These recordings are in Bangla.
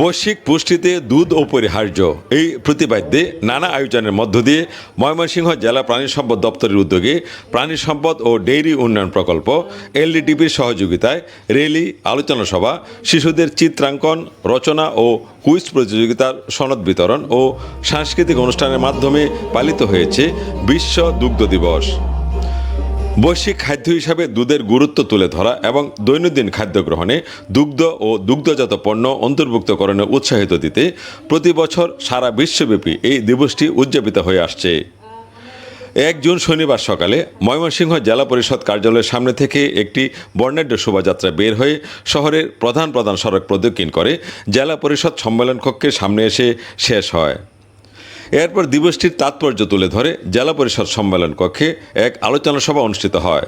বৈশ্বিক পুষ্টিতে দুধ অপরিহার্য এই প্রতিপাদ্যে নানা আয়োজনের মধ্য দিয়ে ময়মনসিংহ জেলা প্রাণী সম্পদ দপ্তরের উদ্যোগে প্রাণী সম্পদ ও ডেইরি উন্নয়ন প্রকল্প এলডিটিপির সহযোগিতায় রেলি, আলোচনা সভা, শিশুদের চিত্রাঙ্কন, রচনা ও কুইজ প্রতিযোগিতার সনদ বিতরণ ও সাংস্কৃতিক অনুষ্ঠানের মাধ্যমে পালিত হয়েছে বিশ্ব দুগ্ধ দিবস। বৈশ্বিক খাদ্য হিসাবে দুধের গুরুত্ব তুলে ধরা এবং দৈনন্দিন খাদ্য গ্রহণে দুগ্ধ ও দুগ্ধজাত পণ্য অন্তর্ভুক্তকরণে উৎসাহিত দিতে প্রতি বছর সারা বিশ্বব্যাপী এই দিবসটি উদযাপিত হয়ে আসছে। এক জুন শনিবার সকালে ময়মনসিংহ জেলা পরিষদ কার্যালয়ের সামনে থেকে একটি বর্ণাঢ্য শোভাযাত্রা বের হয়ে শহরের প্রধান প্রধান সড়ক প্রদক্ষিণ করে জেলা পরিষদ সম্মেলন কক্ষের সামনে এসে শেষ হয়। এরপর দিবসটির তাৎপর্য তুলে ধরে জেলা পরিষদ সম্মেলন কক্ষে এক আলোচনা সভা অনুষ্ঠিত হয়।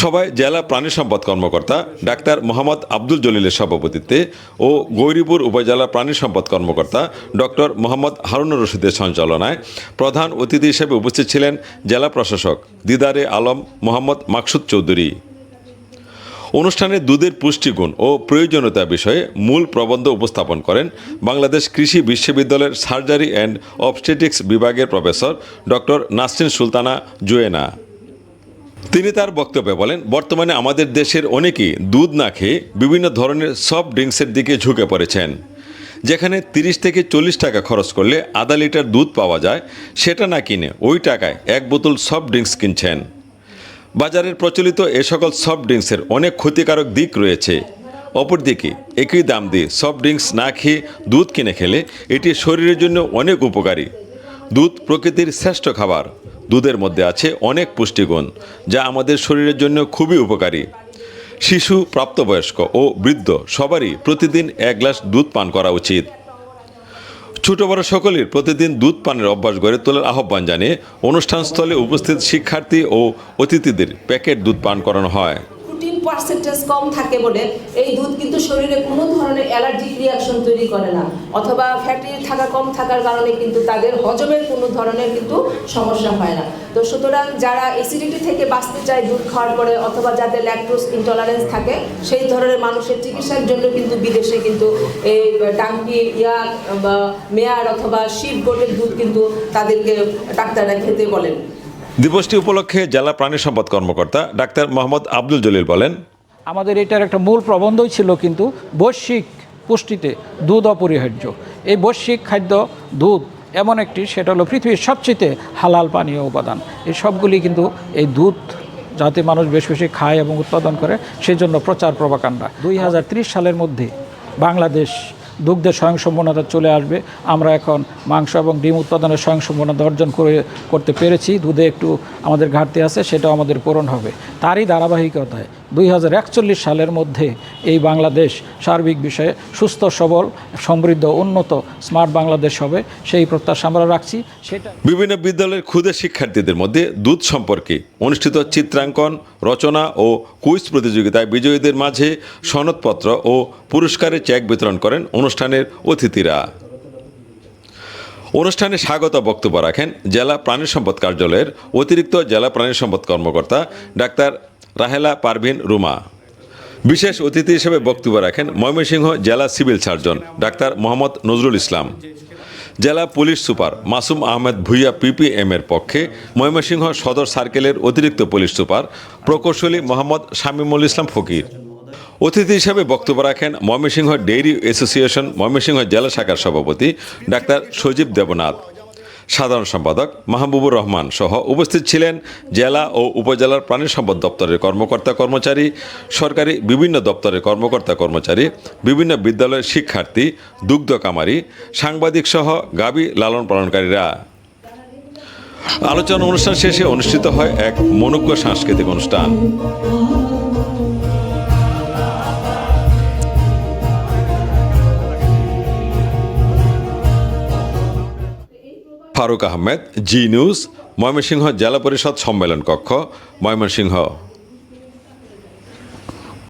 সভায় জেলা প্রাণী সম্পদ কর্মকর্তা ডাক্তার মোহাম্মদ আব্দুল জলিলের সভাপতিত্বে ও গৌরীপুর উপজেলা প্রাণী সম্পদ কর্মকর্তা ডক্টর মোহাম্মদ হারুনুর রশিদের সঞ্চালনায় প্রধান অতিথি হিসেবে উপস্থিত ছিলেন জেলা প্রশাসক দিদারে আলম মোহাম্মদ মাকসুদ চৌধুরী। অনুষ্ঠানে দুধের পুষ্টিগুণ ও প্রয়োজনীয়তা বিষয়ে মূল প্রবন্ধ উপস্থাপন করেন বাংলাদেশ কৃষি বিশ্ববিদ্যালয়ের সার্জারি অ্যান্ড অবস্টেটিক্স বিভাগের প্রফেসর ডক্টর নাসরিন সুলতানা জুয়েনা। তিনি তার বক্তব্যে বলেন, বর্তমানে আমাদের দেশের অনেকেই দুধ না খেয়ে বিভিন্ন ধরনের সফট ড্রিঙ্কসের দিকে ঝুঁকে পড়েছেন। যেখানে তিরিশ থেকে চল্লিশ টাকা খরচ করলে আধা লিটার দুধ পাওয়া যায়, সেটা না কিনে ওই টাকায় এক বোতল সফট ড্রিঙ্কস কিনছেন। বাজারের প্রচলিত এ সকল সফট ড্রিঙ্কসের অনেক ক্ষতিকারক দিক রয়েছে। অপরদিকে, একই দাম দিয়ে সফট ড্রিঙ্কস না খেয়ে দুধ কিনে খেলে এটি শরীরের জন্য অনেক উপকারী। দুধ প্রকৃতির শ্রেষ্ঠ খাবার। দুধের মধ্যে আছে অনেক পুষ্টিগুণ, যা আমাদের শরীরের জন্য খুবই উপকারী। শিশু, প্রাপ্তবয়স্ক ও বৃদ্ধ সবারই প্রতিদিন এক গ্লাস দুধ পান করা উচিত। ছোট বড় সকলের প্রতিদিন দুধ পানের অভ্যাস গড়ে তোলার আহ্বান জানিয়ে অনুষ্ঠানস্থলে উপস্থিত শিক্ষার্থী ও অতিথিদের প্যাকেট দুধ পান করানো হয়। প্রোটিন পার্সেন্টেজ কম থাকে বলে এই দুধ কিন্তু শরীরে কোনো ধরনের অ্যালার্জিক রিয়াকশন তৈরি করে না। অথবা ফ্যাটি থাকা কম থাকার কারণে কিন্তু তাদের হজমের কোনো ধরনের কিন্তু সমস্যা হয় না। তো সুতরাং যারা অ্যাসিডিটি থেকে বাঁচতে চায় দুধ খাওয়ার পরে অথবা যাদের ল্যাকটোজ ইনটলারেন্স থাকে, সেই ধরনের মানুষের চিকিৎসার জন্য কিন্তু বিদেশে কিন্তু এই টাঙ্কি ইয়া বা মেয়ার অথবা শিব গোটের দুধ কিন্তু তাদেরকে ডাক্তাররা খেতে বলেন। দিবসটি উপলক্ষে জেলা প্রাণী সম্পদ কর্মকর্তা ডাক্তার মোহাম্মদ আব্দুল জলিল বলেন, আমাদের এটার একটা মূল প্রবন্ধই ছিল কিন্তু বৈশ্বিক পুষ্টিতে দুধ অপরিহার্য। এই বৈশ্বিক খাদ্য দুধ এমন একটি, সেটা হলো পৃথিবীর সবচেয়ে হালাল পানীয় উপাদান। এই সবগুলি কিন্তু এই দুধ যাতে মানুষ বেশ বেশি খায় এবং উৎপাদন করে সেই জন্য প্রচার প্রবাকাণ্ডা দুই হাজার ত্রিশ সালের মধ্যে বাংলাদেশ দুগ্ধের স্বয়ংসম্পূর্ণতা চলে আসবে। আমরা এখন মাংস এবং ডিম উৎপাদনের স্বয়ংসম্পূর্ণতা অর্জন করে, করতে পেরেছি। দুধে একটু আমাদের ঘাটতি আছে, সেটাও আমাদের পূরণ হবে। তারই ধারাবাহিকতায় দুই হাজার একচল্লিশ সালের মধ্যে এই বাংলাদেশ সার্বিক বিষয়ে সুস্থ, সবল, সমৃদ্ধ, উন্নত, স্মার্ট বাংলাদেশ হবে, সেই প্রত্যাশা আমরা রাখছি। সেটা বিভিন্ন বিদ্যালয়ের ক্ষুদে শিক্ষার্থীদের মধ্যে দুধ সম্পর্কে অনুষ্ঠিত চিত্রাঙ্কন, রচনা ও কুইজ প্রতিযোগিতায় বিজয়ীদের মাঝে সনদপত্র ও পুরস্কারের চেক বিতরণ করেন অনুষ্ঠানের অতিথিরা। অনুষ্ঠানে স্বাগত বক্তব্য রাখেন জেলা প্রাণী সম্পদ কার্যালয়ের অতিরিক্ত জেলা প্রাণী সম্পদ কর্মকর্তা ডাক্তার রাহেলা, পারভিন, রুমা। বিশেষ অতিথি হিসেবে বক্তব্য রাখেন ময়মনসিংহ জেলা সিভিল সার্জন ডাক্তার মোহাম্মদ নজরুল ইসলাম। জেলা police super Masum Ahmed Bhuiyan PPM এর পক্ষে ময়মনসিংহ সদর সার্কেলের অতিরিক্ত পুলিশ সুপার প্রকৌশলী মোহাম্মদ শামীমুল ইসলাম ফকির। অতিথি হিসেবে বক্তব্য রাখেন ময়মনসিংহ ডেইরি অ্যাসোসিয়েশন ময়মনসিংহ জেলা শাখার সভাপতি ডাক্তার সজীব দেবনাথ। সাধারণ সম্পাদক মাহবুবুর রহমান সহ উপস্থিত ছিলেন জেলা ও উপজেলার প্রাণী সম্পদ দপ্তরের কর্মকর্তা কর্মচারী, সরকারি বিভিন্ন দপ্তরের কর্মকর্তা কর্মচারী, বিভিন্ন বিদ্যালয়ের শিক্ষার্থী, দুগ্ধ কামারি, সাংবাদিক সহ গাবি লালন পালনকারীরা। আলোচনা অনুষ্ঠান শেষে অনুষ্ঠিত হয় এক মনোজ্ঞ সাংস্কৃতিক অনুষ্ঠান। ফারুক আহমেদ জি নিউজ ময়মনসিংহ জেলা পরিষদ সম্মেলন কক্ষ ময়মনসিংহ।